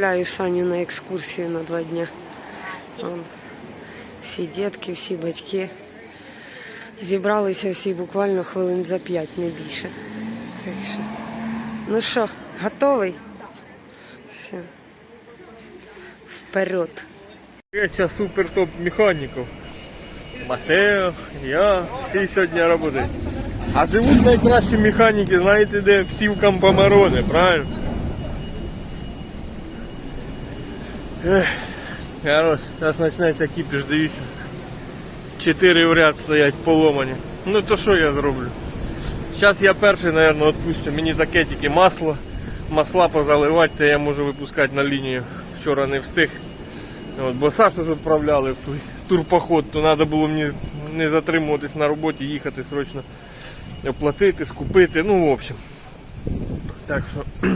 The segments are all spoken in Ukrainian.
Відправляю Саню на екскурсію на два дня. Вон, всі дітки, всі батьки. Зібралися всі буквально хвилин за п'ять, не більше. Так що. Ну що, готовий? Все. Вперед. Встреча супер топ механіків. Матео, я, всі сьогодні працюють. А живуть найкращі механіки, знаєте де? всі В Сівкам правильно? Ех, Хорош, зараз почнеться кіпіш, дивіться. Чотири в ряд стоять поломані. Ну то що я зроблю? Зараз я перший, мабуть, відпустю. Мені таке тільки масло. Масла позаливати, то я можу випускати на лінію. Вчора не встиг. От, бо Сашу ж відправляли в той турпоход, то треба було мені не затримуватись на роботі, їхати срочно оплатити, скупити. Ну, в общем. Так що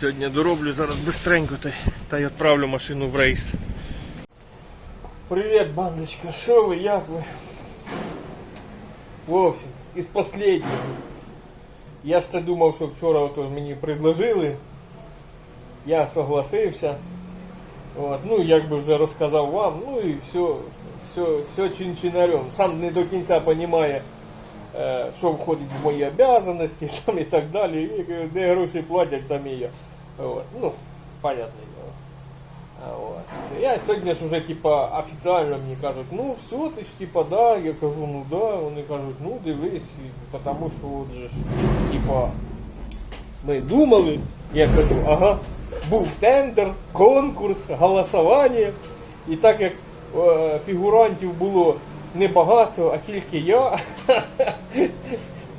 сьогодні дороблю зараз бистренько та, та й відправлю машину в рейс. Привіт, бандочка, що ви, як ви? В общем, із последнього. Я ж це думав, що вчора ото мені предложили. Я согласився. От, ну, як би вже розказав вам, ну і все, все, все чин-чинарем. Сам не до кінця розуміє, е, що входить в мої обов'язки і так далі. І е, де гроші платять, там і я. От, ну, понятне діло. А, От. Я сьогодні ж вже типа офіційно мені кажуть, ну все, ти ж типа да. Я кажу, ну да. Вони кажуть, ну дивись, тому що от же ж, типа, ми думали, я кажу, ага, був тендер, конкурс, голосування. І так як е, фігурантів було небагато, а тільки я,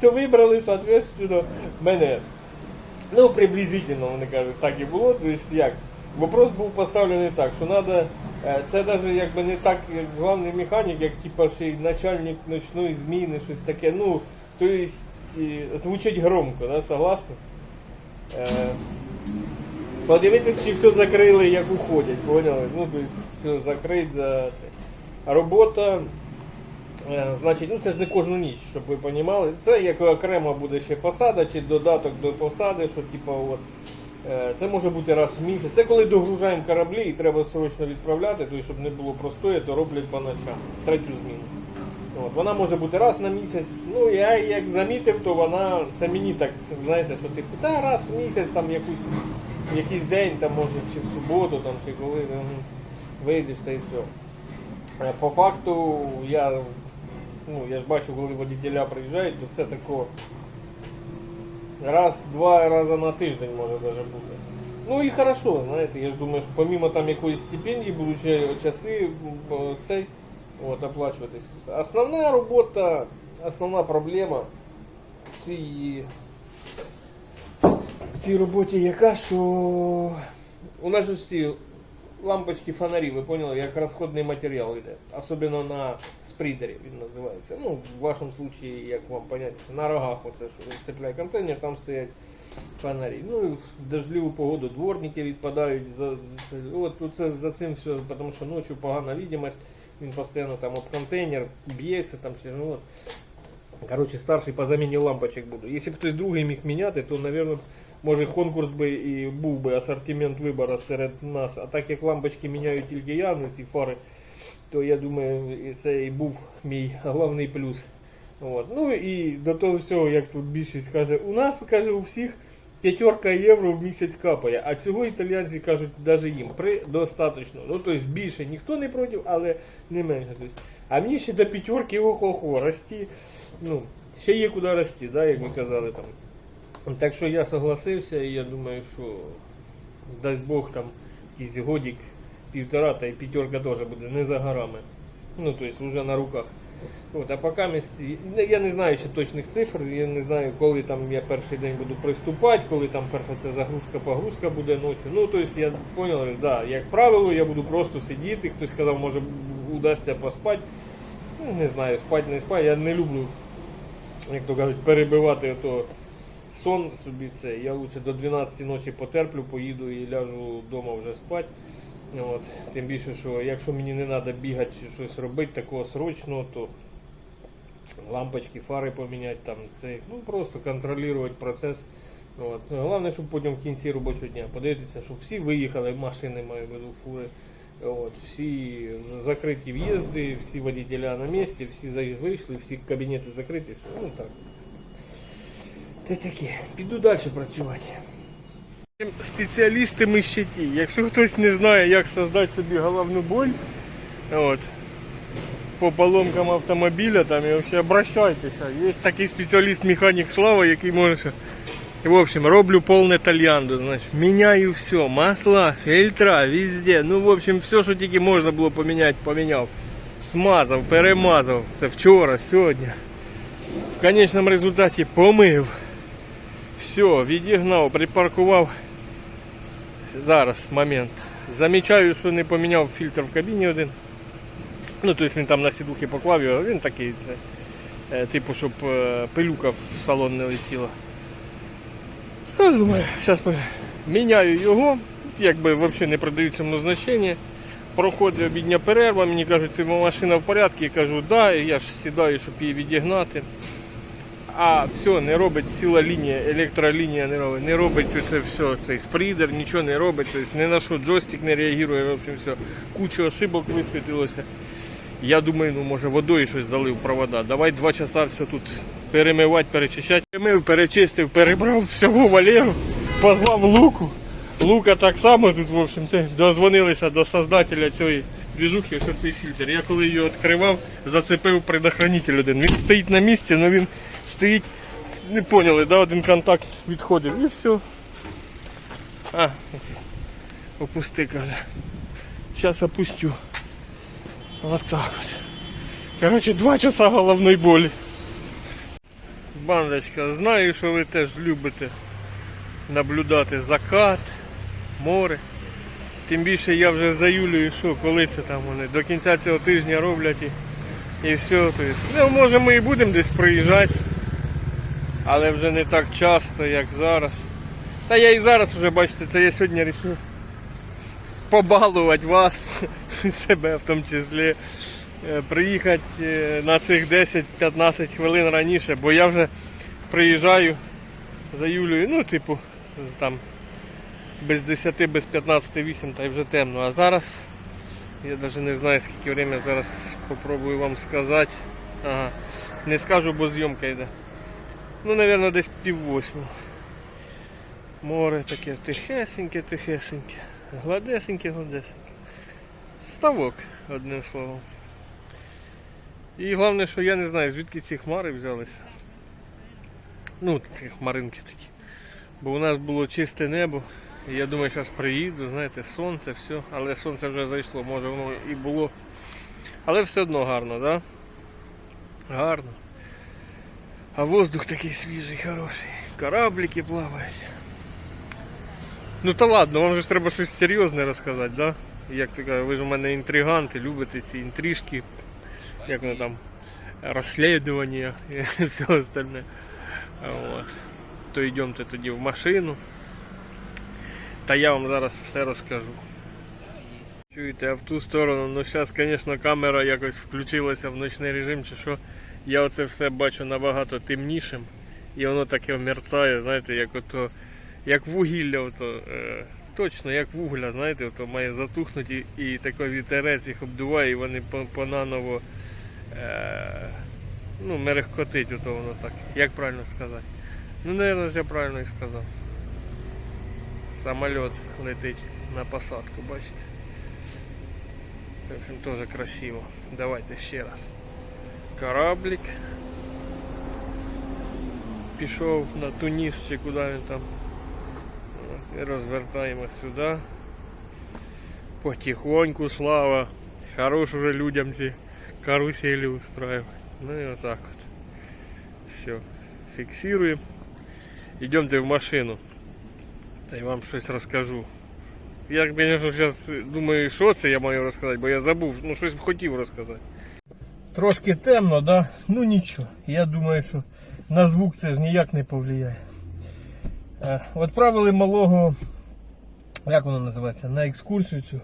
то вибрали, соответственно, мене. Ну, приблизительно, вони кажуть, так і було. Тобто як? Вопрос був поставлений так, що треба, це навіть якби не так, як головний механік, як типа начальник ночної зміни, щось таке. Ну, тобто звучить громко, да, согласны? Е, Подивитись, чи все закрили, як уходять, поняли? Ну, тобто все закрить за. Робота, значить, ну це ж не кожну ніч, щоб ви розуміли. Це як окремо буде ще посада, чи додаток до посади, що типу, от, е, це може бути раз в місяць. Це коли догружаємо кораблі і треба срочно відправляти, тобто, щоб не було простої, то роблять по ночам, третю зміну. От, вона може бути раз на місяць. Ну я як замітив, то вона це мені так, знаєте, що типу, та раз в місяць там якусь, якийсь день, там може чи в суботу, там, чи коли ну, вийдеш та і все. Е, По факту я, ну, я ж бачу, коли водителя приїжджають, то це тако раз-два рази на тиждень може навіть бути. Ну і хорошо, знаєте, я ж думаю, що помимо там якоїсь стипендії будуть ще часи м, цей от, оплачуватись. Основна робота, основна проблема в цій, в цій роботі яка, що у нас же ж ці лампочки фонарі, ви поняли, як розходний матеріал йде. Особливо на спрідері він називається. Ну, в вашому випадку, як вам понять, на рогах оце, що цепляє контейнер, там стоять фонарі. Ну і в дождливу погоду дворники відпадають. За, от це, за цим все, тому що ночі погана видимость, він постійно там об контейнер б'ється, там чи ну от. Короче, старший по заміні лампочок буду. Якщо б хтось другий міг міняти, то, мабуть, може конкурс би і був би асортимент вибору серед нас. А так як лампочки міняють тільки я, ну ці фари, то я думаю, це і був мій головний плюс. От. Ну і до того всього, як тут більшість каже, у нас каже у всіх п'ятерка євро в місяць капає, а цього італійці кажуть навіть їм при достаточно. Ну тобто більше ніхто не проти, але не менше. Тобто, а мені ще до п'ятерки ого-го, рости. Ну, ще є куди рости, да, як ми казали там. Так що я согласився і я думаю, що дасть Бог там якийсь годик, півтора, та й п'ятерка теж буде не за горами. Ну, тобто вже на руках. От, а поки місті, я не знаю ще точних цифр, я не знаю, коли там я перший день буду приступати, коли там перша це загрузка-погрузка буде ночі. Ну, тобто я зрозумів, да, як правило, я буду просто сидіти, хтось сказав, може удасться поспати. Ну, не знаю, спати, не спати. Я не люблю, як то кажуть, перебивати ото сон собі це. Я лучше до 12 ночі потерплю, поїду і ляжу вдома вже спати. От. Тим більше, що якщо мені не треба бігати чи щось робити такого срочного, то лампочки, фари поміняти, там, це, ну, просто контролювати процес От. Головне, щоб потім в кінці робочого дня подивитися, щоб всі виїхали, машини маю в виду, фури. От, всі закриті в'їзди, всі водителя на місці, всі вийшли, всі кабінети закриті. Ну так. Та таке. Піду далі працювати. Спеціалісти ми щиті. Якщо хтось не знає, як создати собі головну боль, от, по поломкам автомобіля, там і взагалі обращайтеся. Є такий спеціаліст механік Слава, який може. В общем, роблю повне тальянду, значить, міняю все, масла, фільтра, везде. Ну, в общем, все, що тільки можна було поміняти, поміняв. Смазав, перемазав. Це вчора, сьогодні. В конечному результаті помив. Все, відігнав, припаркував. Зараз момент. Замічаю, що не поміняв фільтр в кабіні один. Ну, тобто він там на сідухи поклав його, він такий, е, типу, щоб е, пилюка в салон не летіла. Я думаю, зараз міняю його, якби взагалі не придають цьому значення. Проходить обідня перерва, мені кажуть, ти машина в порядку, я кажу, да, і я ж сідаю, щоб її відігнати. А все, не робить ціла лінія, електролінія не робить, не робить це все, цей спрідер, нічого не робить, тобто ні на що джойстик не реагує, в общем, все. Куча ошибок висвітилося. Я думаю, ну може водою щось залив провода. Давай два часа все тут перемивати, перечищати. Перемив, перечистив, перебрав всього Валеру, позвав Луку. Лука так само тут, в общем, це дозвонилися до создателя цієї двіжухи, ось цей фільтр. Я коли його відкривав, зацепив предохранитель один. Він стоїть на місці, але він стоїть, не поняли, да, один контакт відходив і все. А, опусти, каже. Зараз опустю. Вот так вот. Короче, два часа головної болі. Бандочка, знаю, що ви теж любите наблюдати закат, море. Тим більше я вже за Юлею, що коли це там вони до кінця цього тижня роблять і, і все. Тобто, ну, може ми і будемо десь приїжджати, але вже не так часто, як зараз. Та я і зараз вже бачите, це я сьогодні вирішив побалувати вас, себе в тому числі, е, приїхати е, на цих 10-15 хвилин раніше, бо я вже приїжджаю за Юлею, ну, типу, там без 10, без 15, 8, та й вже темно. А зараз я навіть не знаю скільки время зараз попробую вам сказати. Ага. Не скажу, бо зйомка йде. Ну, мабуть, десь пів восьму. Море таке тихесеньке, тихесеньке. Гладесеньке, гладесеньке. Ставок, одним словом. І головне, що я не знаю, звідки ці хмари взялися. Ну, ці хмаринки такі. Бо у нас було чисте небо. І я думаю, зараз приїду, знаєте, сонце, все. Але сонце вже зайшло, може воно і було. Але все одно гарно, так? Да? Гарно. А воздух такий свіжий, хороший. Кораблики плавають. Ну та ладно, вам же ж треба щось серйозне розказати, да? Як ти кажеш, ви ж у мене інтриганти, любите ці інтрижки, як воно там, розслідування і все остальне. От. То йдемте тоді в машину. Та я вам зараз все розкажу. Чуєте, а в ту сторону, ну зараз, звісно, камера якось включилася в ночний режим, чи що. Я оце все бачу набагато темнішим. І воно таке мерцає, знаєте, як ото, як вугілля, ото, е, точно як вугля, знаєте, ото має затухнути і, і такий вітерець їх обдуває, і вони по- понаново е, ну, мерехкотить, ото воно так. Як правильно сказати? Ну, мабуть, я правильно і сказав. Самоліт летить на посадку, бачите? В общем, тоже красиво. Давайте ще раз. Кораблик. Пішов на Туніс чи куди він там. От, І розвертаємось сюди. Потихоньку, слава. Хорош уже людям ці каруселі устраивать. Ну і отак от. Все. Фіксируємо. Йдемте в машину. Та й вам щось розкажу. Я, звісно, зараз думаю, що це я маю розказати, бо я забув, ну щось б хотів розказати. Трошки темно, да? Ну нічого. Я думаю, що на звук це ж ніяк не повлияє. Е, Відправили малого, як воно називається, на екскурсію цю.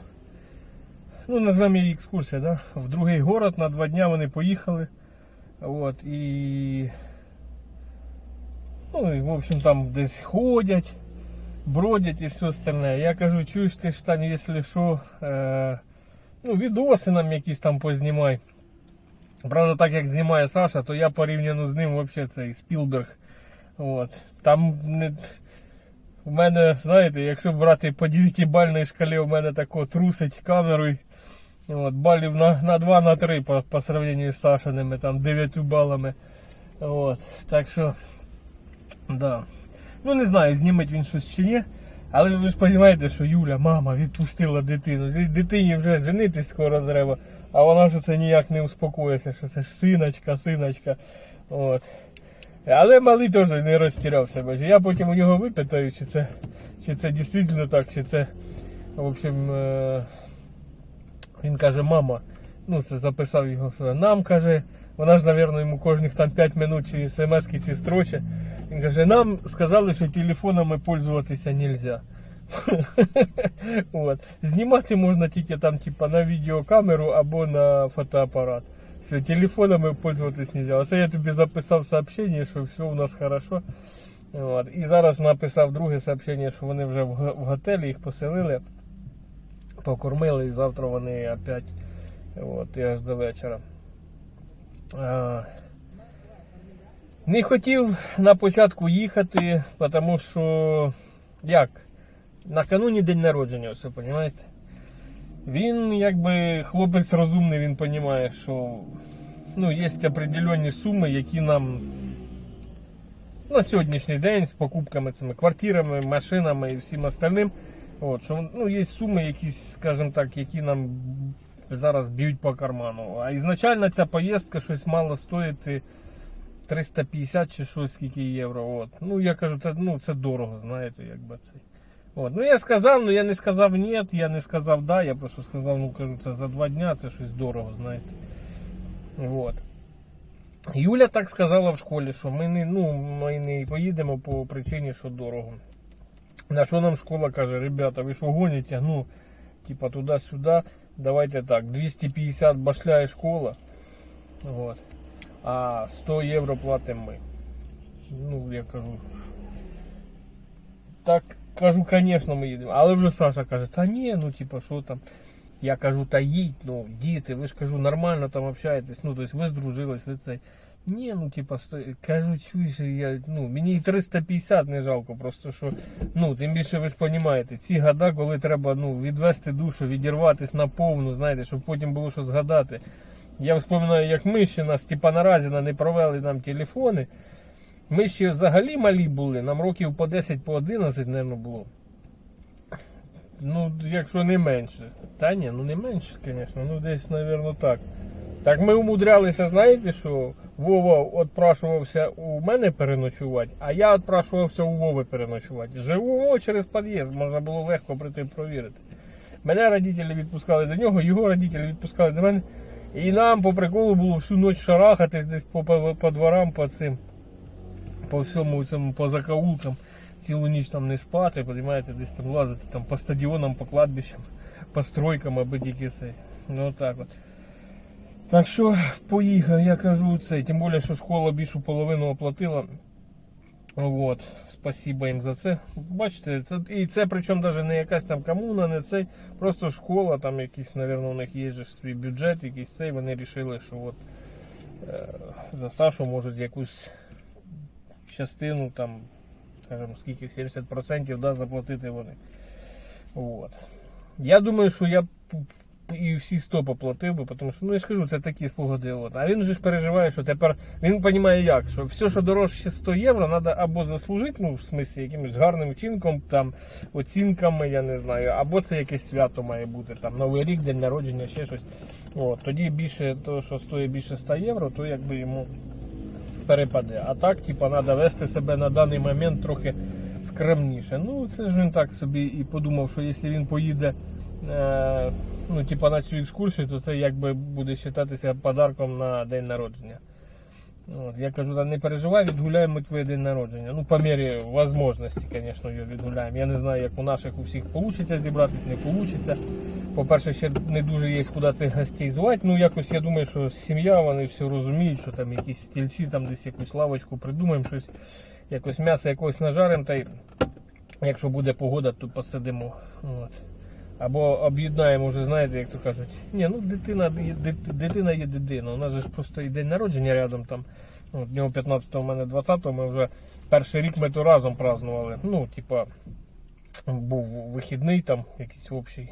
Ну, назвемо її екскурсія, да? в другий город на два дня вони поїхали. От, і Ну, і, в общем, там десь ходять, бродять і все остальне. Я кажу, чуєш ти ж там, якщо що, е, ну, відоси нам якісь там познімай. Правда, так як знімає Саша, то я порівняно з ним взагалі цей Спілберг. От. Там не. У мене, знаєте, якщо брати по 9-бальній шкалі, у мене тако трусить камерою. От, балів на, на 2 на 3 по, по сравнению з Сашиними, там 9 балами. От, так що, да. Ну не знаю, зніметь він щось чи ні. Але ви ж розумієте, що Юля, мама, відпустила дитину. Дитині вже женитись скоро треба, а вона ж це ніяк не успокоїться, що це ж синочка, синочка. От. Але малий теж не розтірявся. бачиш. Я потім у нього випитаю, чи це, чи це дійсно так, чи це. В общем, е, він каже, мама, ну це записав його своє. Нам каже, вона ж, мабуть, йому кожних там 5 минут чи смс ці строче. Він каже, нам сказали, що телефонами пользуватися нельзя. От. Знімати можна тільки там, типа, на відеокамеру або на фотоапарат. Все, телефонами пользуватись нельзя. Оце я тобі записав сообщення, що все у нас хорошо. От. І зараз написав друге сообщення, що вони вже в в готелі їх поселили, покормили, і завтра вони опять от, і аж до вечора. А, не хотів на початку їхати, тому що як? Накануні день народження, все, розумієте? Він якби хлопець розумний, він розуміє, що ну, є определенні суми, які нам на сьогоднішній день з покупками цими квартирами, машинами і всім остальним. От, що, ну, є суми якісь, скажімо так, які нам зараз б'ють по карману. А ізначально ця поїздка щось мала стоїти 350 чи щось скільки євро. От. Ну я кажу, це, ну, це дорого, знаєте, якби це. От. Ну я сказав, ну я не сказав ні, я не сказав да, я просто сказав, ну кажу, це за два дня, це щось дорого, знаєте. От. Юля так сказала в школі, що ми не, ну, ми не поїдемо по причині, що дорого. На що нам школа каже, ребята, ви що гоните? Ну, типа туди-сюди, давайте так, 250 башляє школа, от, а 100 євро платимо ми. Ну, я кажу. Так, кажу, звісно, ми їдемо. Але вже Саша каже, та ні, ну типа, що там. Я кажу, та їдь, ну, діти, ви ж кажу, нормально там общаєтесь, ну, тобто ви здружились, ви цей. Ні, ну типа, сто... кажу, чуєш, я, ну, мені і 350 не жалко, просто що, ну, тим більше ви ж розумієте, ці года, коли треба ну, відвести душу, відірватись на повну, знаєте, щоб потім було що згадати. Я вспоминаю, як ми ще на Степана Разіна не провели нам телефони. Ми ще взагалі малі були, нам років по 10, по 11, мабуть, було. Ну, якщо не менше. Та ні, ну не менше, звісно, ну десь, мабуть, так. Так ми умудрялися, знаєте, що Вова відпрашувався у мене переночувати, а я відпрашувався у Вови переночувати. Живемо через під'їзд, можна було легко прийти провірити. Мене родителі відпускали до нього, його родителі відпускали до мене. І нам по приколу було всю ніч шарахатись десь по, по, по дворам, по цим, по всьому цьому, по закоулкам. Цілу ніч там не спати, розумієте, десь там лазити там, по стадіонам, по кладбищам, по стройкам, аби тільки це. Ну так от. Так що поїхав, я кажу це, тим більше, що школа більшу половину оплатила. От, спасибо їм за це. Бачите, це, і це причому навіть не якась там комуна, не цей, просто школа, там якийсь, мабуть, у них є ж свій бюджет, якийсь цей, вони вирішили, що от е, за Сашу можуть якусь частину там, скажімо, скільки 70% да, заплатити вони. От. Я думаю, що я і всі 100 поплатив би, тому що, ну я ж кажу, це такі спогади. От. А він же ж переживає, що тепер він розуміє як, що все, що дорожче 100 євро, треба або заслужити, ну, в смислі, якимось гарним вчинком, там, оцінками, я не знаю, або це якесь свято має бути, там, Новий рік, день народження, ще щось. От. Тоді більше, то, що стоїть більше 100 євро, то якби йому перепаде. А так, типа, треба вести себе на даний момент трохи скромніше. Ну, це ж він так собі і подумав, що якщо він поїде е, ну, типа, на цю екскурсію, то це якби буде вважатися подарком на день народження. От, я кажу, не переживай, відгуляємо твоє день народження. Ну, по мірі можливості, звісно, його відгуляємо. Я не знаю, як у наших у всіх вийде зібратись, не вийде. По-перше, ще не дуже є куди цих гостей звати. Ну, якось я думаю, що сім'я, вони все розуміють, що там якісь стільці, там десь якусь лавочку придумаємо щось. якось м'ясо якогось нажарим, та й якщо буде погода, то посидимо. От. Або об'єднаємо вже, знаєте, як то кажуть. Ні, ну дитина дитина є дитина. У нас же просто і день народження рядом там. От, нього 15-го, у мене 20-го, ми вже перший рік ми то разом празднували. Ну, типа, був вихідний там, якийсь общий.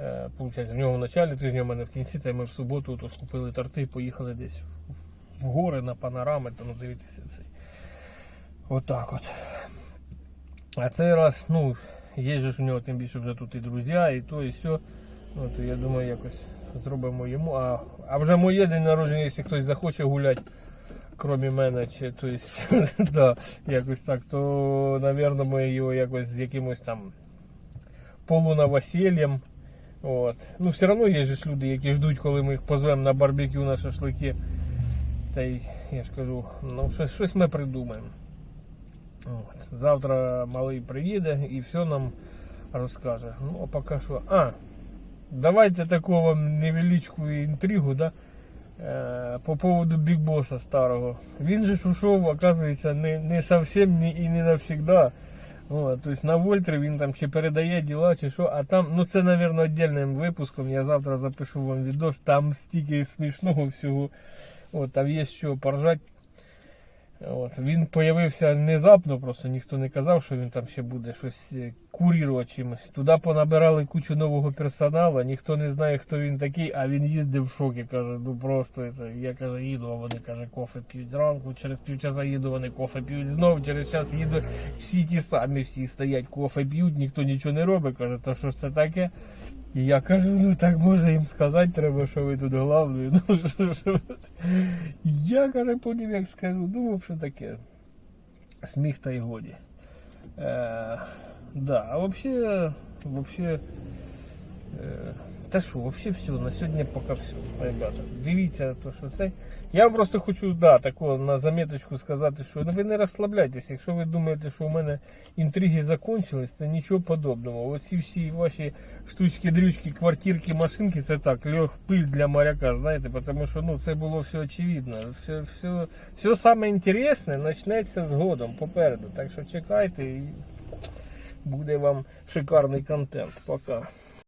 Е, Получається, в нього в началі тижня, у мене в кінці, та ми в суботу тож купили торти і поїхали десь в гори на панорами, то ну дивіться цей. Отак от. А цей раз, ну, є ж у нього тим більше вже тут і друзі, і то, і все. Ну, то я думаю, якось зробимо йому. А, а вже моє день народження, якщо хтось захоче гуляти, крім мене, чи то есть, да, якось так, то, напевно, ми його якось з якимось там полуновосіллям. От. Ну, все одно є ж люди, які ждуть, коли ми їх позвемо на барбекю, на шашлики. Та й я ж кажу, ну щось, щось ми придумаємо. От. Завтра малий приїде і все нам розкаже. Ну, а поки що. А, давайте таку вам невеличку інтригу, да? Е, по поводу Биг Босса старого. Він же ж ушов, оказується, не, не совсем не, і не навсегда. О, то есть на Вольтри він там чи передає діла, чи що, а там, ну це, напевно, віддільним випуском. Я завтра запишу вам відос, там стільки смішного всього. От, там є що поржать. От, він появився внезапно, просто ніхто не казав, що він там ще буде щось е, курірувати чимось. Туди понабирали кучу нового персоналу, ніхто не знає, хто він такий, а він їздив в шокі, каже, ну просто це, я каже, їду, а вони каже, кофе п'ють зранку, через півчаса їду, вони кофе п'ють знов, через час їду, всі ті самі всі стоять, кофе п'ють, ніхто нічого не робить, каже, то що ж це таке? І я кажу, ну так може їм сказати треба, що ви тут головний. Ну, що? Я каже, потім як скажу, думав, що таке. Сміх та й годі. Е, да, а взагалі, е, та що, вообще все, на сьогодні поки все, ребята. Дивіться, то, що це. Я просто хочу, да, тако на заметочку сказати, що ви не розслабляйтесь, якщо ви думаєте, що у мене інтриги закончились, то нічого подобного. Оці всі ваші штучки, дрючки, квартирки, машинки, це так, лег пиль для моряка, знаєте, тому що ну, це було все очевидно. Все, все, все саме інтересне почнеться згодом попереду. Так що чекайте і буде вам шикарний контент. Пока.